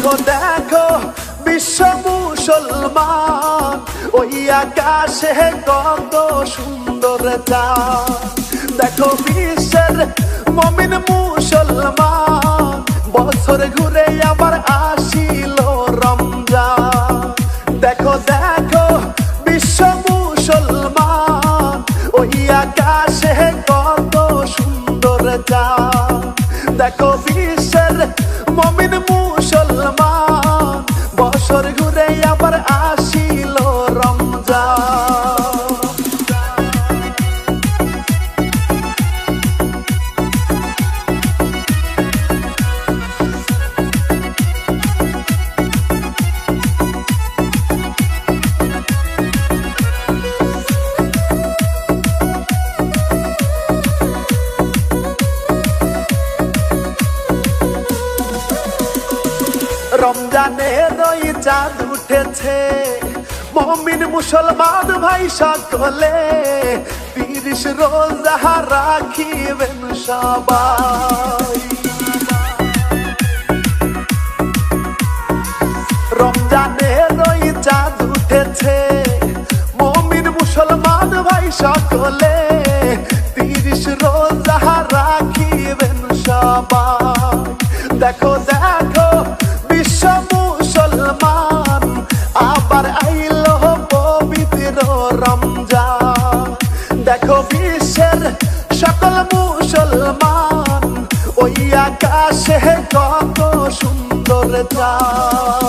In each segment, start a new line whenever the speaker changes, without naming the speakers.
দেখো দেখো, বিশ্ব মুসলমান। ওই আকাশে কত সুন্দর চাঁদ। দেখো বিশ্বের মমিন মুসলমান। বছর ঘুরে আবার আসিল রমজানের ওই চাঁদ উঠেছে। মমিন মুসলমান ভাই সকলে, তিরিশ রোজা রাখিবেন সবাই। রমজানের ওই চাঁদ উঠেছে। মমিন মুসলমান ভাই সকলে, তিরিশ রোজা রাখিবেন সবাই। দেখো দেখো মুসলমান ওই আকাশে কত সুন্দর চাঁদ।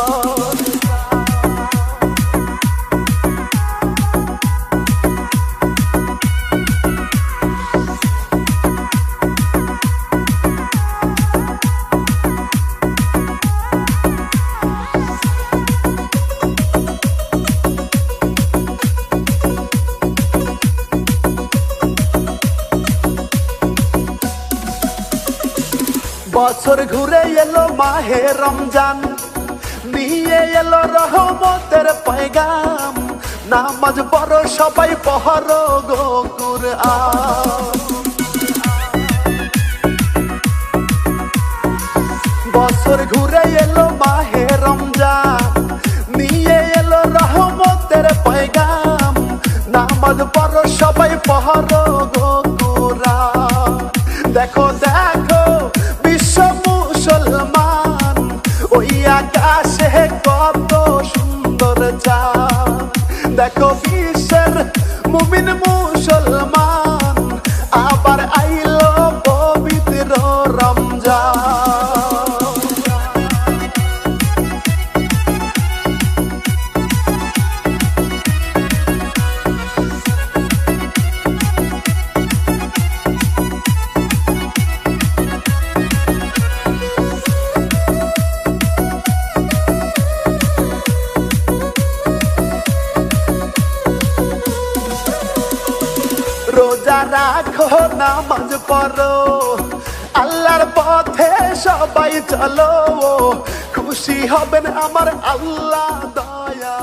বছর ঘুরে এলো মাহে রমজান। নিয়ে এলো রহমতের পয়গাম। নামাজ বড় সবাই পহর গো বছর ঘুরে এলো মাহে রমজান। নিয়ে এলো রহমতের পয়গাম। নামাজ পড় সবাই পহর গো দেখো দেখো। মুসলমান? ওই আকাশে কত সুন্দর চা দেখো বিশ্বের রোজা রাখো নামাজ পড়ো। আল্লাহর পথে সবাই চলো। খুশি হবেন আমার আল্লাহ দয়া